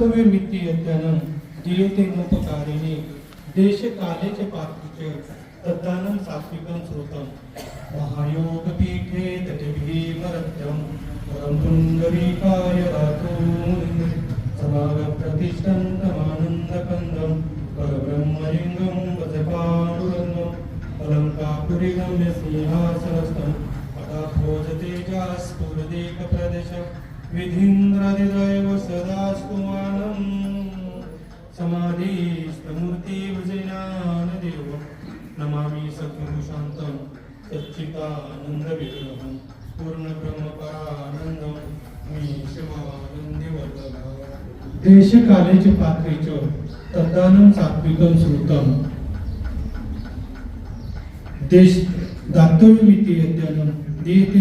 कर्तव्यमित्यनं दीयते देश कालेचे पात्रिके तद्दानं सात्विकं श्रुतं महायोगपीठे तटिभिमरत्यं परं पुण्डरीकाय दातुं समागप्रतिष्ठन्तमानन्दकन्दं परब्रह्मलिङ्गं वजपाण्डुरङ्गम् अलङ्कापुरिगम्य सिंहासनस्थं पदाभोजतेजास्फुरदेकप्रदेशं विधीन्द्रदिदैव सदा स्कुमानम् समाधिस्तमूर्तिविजयानदेव नमामि सद्गुरु शान्तं सच्चिदानन्दविग्रहं पूर्णब्रह्मपरानन्दं मी शिवानन्दिवर्धनः देशकालेचे पात्रेच तद्दानं सात्विकं श्रुतं देश दातव्यमिती यज्ञानं देते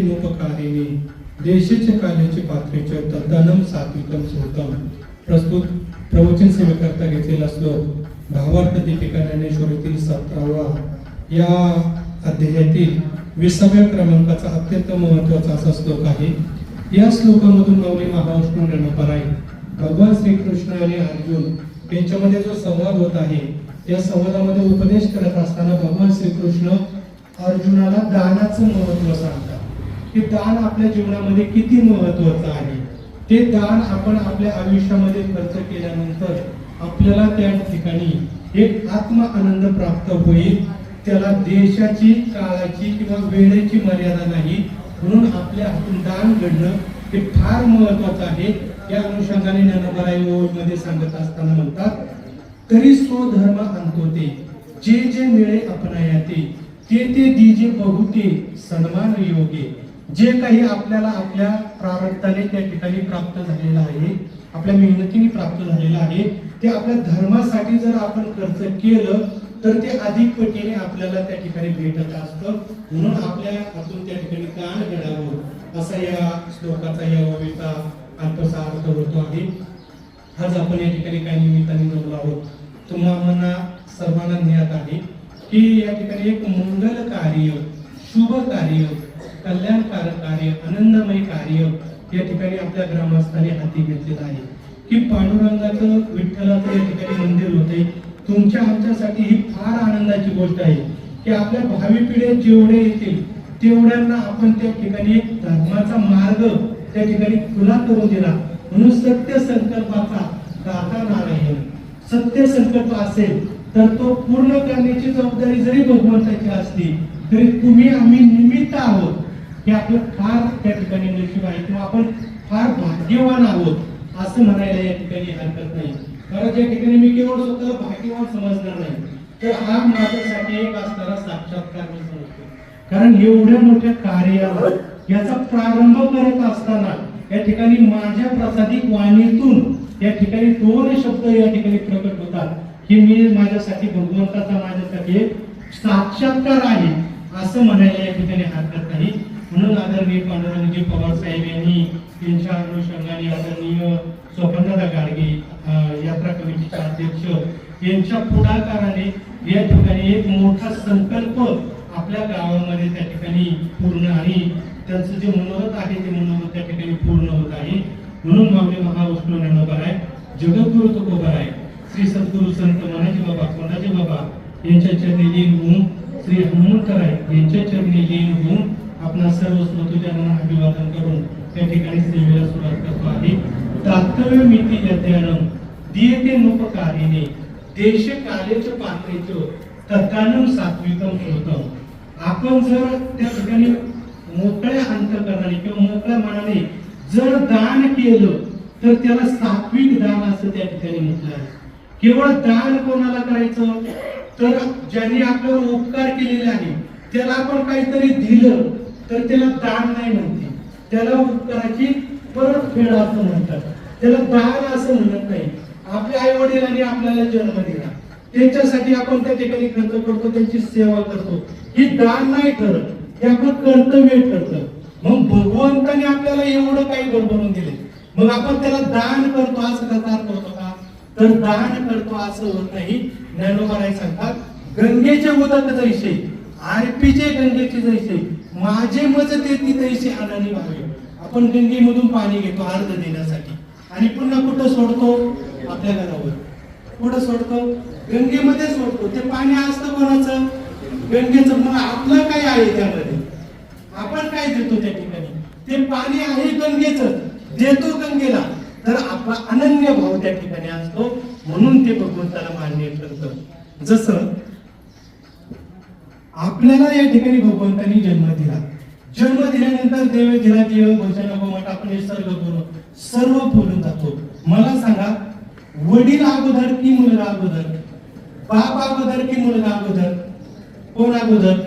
देशाच्या कार्याचे पात्रीचे तद्दानम सात्विकम सोतम प्रस्तुत प्रवचन सेवेकरता घेतलेला श्लोक भावार्थ दीपिका ज्ञानेश्वरीतील सतरावा या अध्यायातील विसाव्या क्रमांकाचा अत्यंत महत्त्वाचा असा श्लोक आहे. या श्लोकामधून नवली महाविष्णू रणपराय भगवान श्रीकृष्ण आणि अर्जुन यांच्यामध्ये जो संवाद होत आहे या संवादामध्ये उपदेश करत असताना भगवान श्रीकृष्ण अर्जुनाला दानाचं महत्त्व सांगतात. की दान आपल्या जीवनामध्ये किती महत्वाचं आहे? ते दान आपण आपल्या आयुष्यामध्ये खर्च केल्यानंतर आपल्याला त्या ठिकाणी एक आत्म आनंद प्राप्त होईल. त्याला देशाची काळाची किंवा वेळेची मर्यादा नाही. म्हणून आपल्या हातून दान घडणं हे फार महत्वाचं आहे. या अनुषंगाने ज्ञानोबरायमध्ये सांगत असताना म्हणतात तरी स्वधर्म आणतो ते जे जे मिळे आपणायाते ते ते दिजे बहुते सन्मान योगे जे काही आपल्याला आपल्या प्रारब्धाने त्या ठिकाणी प्राप्त झालेलं आहे आपल्या मेहनतीने प्राप्त झालेलं आहे ते आपल्या धर्मासाठी जर आपण खर्च केलं तर ते अधिक पटीने आपल्याला त्या ठिकाणी भेटत असतं. म्हणून आपल्या हातून त्या ठिकाणी दान घडावं असा या श्लोकाचा या ओवीचा अल्पसा अर्थ होतो आहे. आज आपण या ठिकाणी काही निमित्ताने जमलो आहोत. तुम्हाला सर्वांना ज्ञात आहे की या ठिकाणी एक मंगल कार्य शुभ कार्य कल्याणकारक कार्य आनंदमय कार्य या ठिकाणी आपल्या ग्रामस्थांनी हाती घेतलेलं आहे. की पांडुरंगाचं विठ्ठलाचं या ठिकाणी मंदिर होते. तुमच्या आमच्यासाठी ही फार आनंदाची गोष्ट आहे. की आपल्या भावी पिढ्या जेवढे येतील तेवढ्यांना आपण त्या ठिकाणी एक धर्माचा मार्ग त्या ठिकाणी खुला करून दिला. म्हणून सत्य संकल्पाचा दाता नारायण. सत्य संकल्प असेल तर तो पूर्ण करण्याची जबाबदारी जरी भगवंताची असली तरी तुम्ही आम्ही निमित्त आहोत. हे आपलं फार त्या ठिकाणी नशीब आहे किंवा आपण फार भाग्यवान आहोत असं म्हणायला या ठिकाणी हरकत नाही. कारण या ठिकाणी मी केवळ स्वतःला भाग्यवान समजणार नाही. तर हा माझ्यासाठी एक असणारा साक्षात्कार मी समजतो. कारण एवढ्या मोठ्या कार्यावर याचा प्रारंभ करत असताना या ठिकाणी माझ्या प्रसादिक वाणीतून या ठिकाणी दोन शब्द या ठिकाणी प्रकट होतात. की मी माझ्यासाठी भगवंताचा माझ्यासाठी एक साक्षात्कार आहे असं म्हणायला या ठिकाणी हरकत नाही. म्हणून आदरणीय पांडुरंगजी पवार साहेब यांनी त्यांच्या अनुषंगाने आदरणीय स्वपनदादा गाडगे यात्रा कमिटीचे अध्यक्ष यांच्या पुढाकाराने या ठिकाणी एक मोठा संकल्प आपल्या गावामध्ये त्या ठिकाणी पूर्ण आणि त्यांचं जे मनोरथ आहे ते मनोरथ त्या ठिकाणी पूर्ण होत आहे. म्हणून माऊली महाविष्णू ज्ञानोबराय जगद्गुरु आहे श्री सद्गुरु संत मनाजी बाबा कोणाजी बाबा यांच्या चरणी लीन होऊन श्री हनुमंतराय यांच्या चरणी लीन होऊन आपणा सर्व स्मृतुजनांना अभिवादन करून त्या ठिकाणी सेवेला सुरुवात करतो आहे तात्काळ मिती यज्ञानं दियते नोपकारिणे देश कालेच पात्रेच तत्कानम सात्विकम होतं आपण जर त्या ठिकाणी मोकळ्या अंतकरणाने किंवा मोकळ्या मनाने जर दान केलं तर त्याला सात्विक दान असं त्या ठिकाणी म्हटलं आहे. केवळ दान कोणाला करायचं? तर ज्यांनी आपल्यावर उपकार केलेले आहे त्याला आपण काहीतरी दिलं तर त्याला दान नाही म्हणते. त्याला उपकाराची परतफेड असं म्हणतात. त्याला दान असं म्हणत नाही. आपल्या आई वडिलांनी आपल्याला जन्म दिला. त्यांच्यासाठी आपण त्या ठिकाणी खर्च करतो त्यांची सेवा करतो. ही दान नाही ठरत. हे आपलं कर्तव्य करतं मग भगवंताने आपल्याला एवढं काही गडबडून दिले मग आपण त्याला दान करतो असं त्याचा करतो का? तर दान करतो असं होत नाही. ज्ञानोबाराय सांगतात गंगेच्या उदक विषयी. आरपीचे गंगेचे जैसे माझे मज ते ती तैसे अनानी व्हावे आपण गंगेमधून पाणी घेतो अर्ध देण्यासाठी. आणि पुन्हा कुठं सोडतो? आपल्या घरावर. कुठं सोडतो? गंगेमध्ये सोडतो. ते पाणी असतं कोणाचं? गंगेचं. मग आपलं काय आहे त्यामध्ये? आपण काय देतो त्या ठिकाणी? ते पाणी आहे गंगेचं. देतो गंगेला. तर आपला अनन्य भाव त्या ठिकाणी असतो. म्हणून ते भगवंताला मान्य करतं. जसं आपल्याला या ठिकाणी भगवंतांनी जन्म दिला. जन्म दिल्यानंतर देव दिला देव भजन गोमट आपण सर्व करू सर्व बोलून जातो. मला सांगा वडील अगोदर की मुलगा अगोदर? बाप अगोदर की मुलगा अगोदर? कोण अगोदर?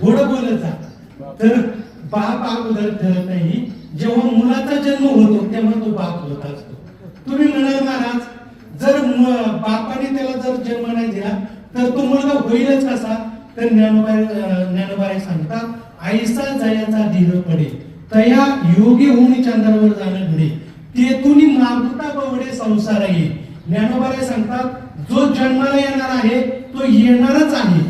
थोडं बोलत जा. तर बाप अगोदर ठरत नाही. जेव्हा मुलाचा जन्म होतो तेव्हा तो बाप होत असतो. तुम्ही म्हणाल महाराज जर बापाने त्याला जर जन्म नाही दिला तर तो मुलगा होईलच कसा? तर ज्ञानोबाई ज्ञानोबाई सांगतात आईसा जयाचा धीर पडे तया योगी होऊन चंद्रावर जाणं घडे. तेथून मागता बवडे संसार येईल ज्ञानोबाई सांगतात जो जन्माला येणार आहे तो येणारच आहे.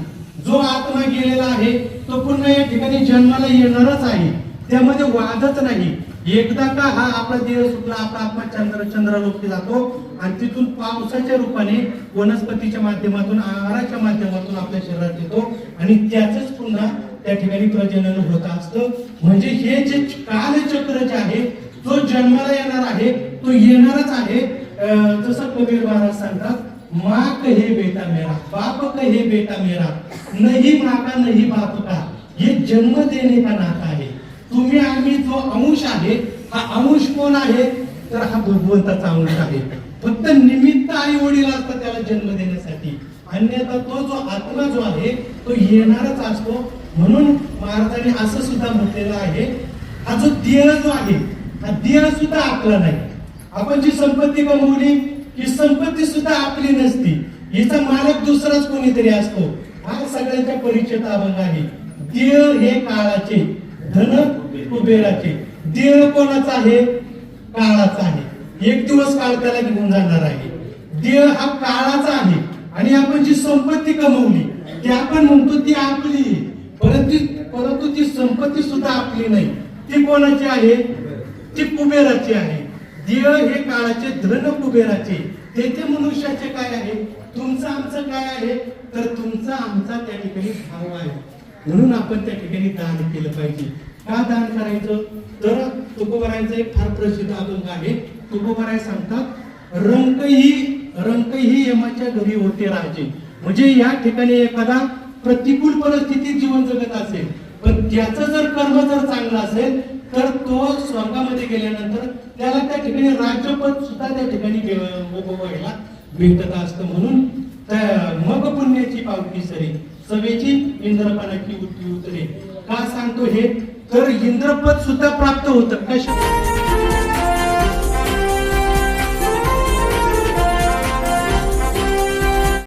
जो आत्मा गेलेला आहे तो पुन्हा या ठिकाणी जन्माला येणारच आहे. त्यामध्ये वादच नाही. एकदा का हा आपला देह सुटला आपला आत्मा चंद्र चंद्रालोकी जातो आणि तिथून पावसाच्या रूपाने वनस्पतीच्या माध्यमातून आहाराच्या माध्यमातून आपल्या शरीरात येतो आणि त्याच पुन्हा त्या ठिकाणी प्रजनन होत असतं. म्हणजे हे जे कालचक्र जे आहे जो जन्माला येणार आहे तो येणारच आहे. जसं कबीर महाराज सांगतात मा हे बेटा मेरा बाप हे बेटा मेरा नाही माका नाही बाप का हे जन्म देने का नाता आहे तुम्ही आम्ही जो अंश आहे हा अंश कोण आहे? तर हा भगवंताचा अंश आहे. फक्त निमित्त आई वडील असतात त्याला जन्म देण्यासाठी. अन्यथा तो जो आत्मा जो आहे तो येणारच असतो. म्हणून महाराजांनी असं सुद्धा म्हटलेलं आहे हा जो देह जो आहे हा देह सुद्धा आपला नाही. आपण जी संपत्ती बनवली ही संपत्ती सुद्धा आपली नसती. हिचा मालक दुसराच कोणीतरी असतो. हा सगळ्यांच्या परिचयाचा अभंग आहे. देह हे काळाचे. धन कुबेराचे. देह कोणाचा आहे? काळाचा आहे. एक दिवस काळ त्याला घेऊन जाणार आहे. देह हा काळाचा आहे. आणि आपण जी संपत्ती कमवली ती आपण म्हणतो ती आपली परंतु परंतु ती संपत्ती सुद्धा आपली नाही. ती कोणाची आहे? ती कुबेराची आहे. देह हे काळाचे धन कुबेराचे. तेथे मनुष्याचे काय आहे? तुमचं आमचं काय आहे? तर तुमचा आमचा त्या ठिकाणी भाव आहे. म्हणून आपण त्या ठिकाणी दान केलं पाहिजे. का दान करायचं? तर तुकोबारायचं एक फार प्रसिद्ध अभंग आहे. तुकोबराय सांगतात रंक ही रंक ही यमाच्या घरी होते राजे. म्हणजे या ठिकाणी एखादा प्रतिकूल परिस्थितीत जीवन जगत असेल पण त्याचं जर कर्म जर चांगलं असेल तर तो स्वर्गामध्ये गेल्यानंतर त्याला त्या ठिकाणी राज्यपद सुद्धा त्या ठिकाणी घे- उपभोगायला भेटत असतं म्हणून मग पुण्याची पावती सरी. सभेची इंद्रपणाची उठी उतरे. का सांगतो हे? तर इंद्रपद सुद्धा प्राप्त होतं. कशा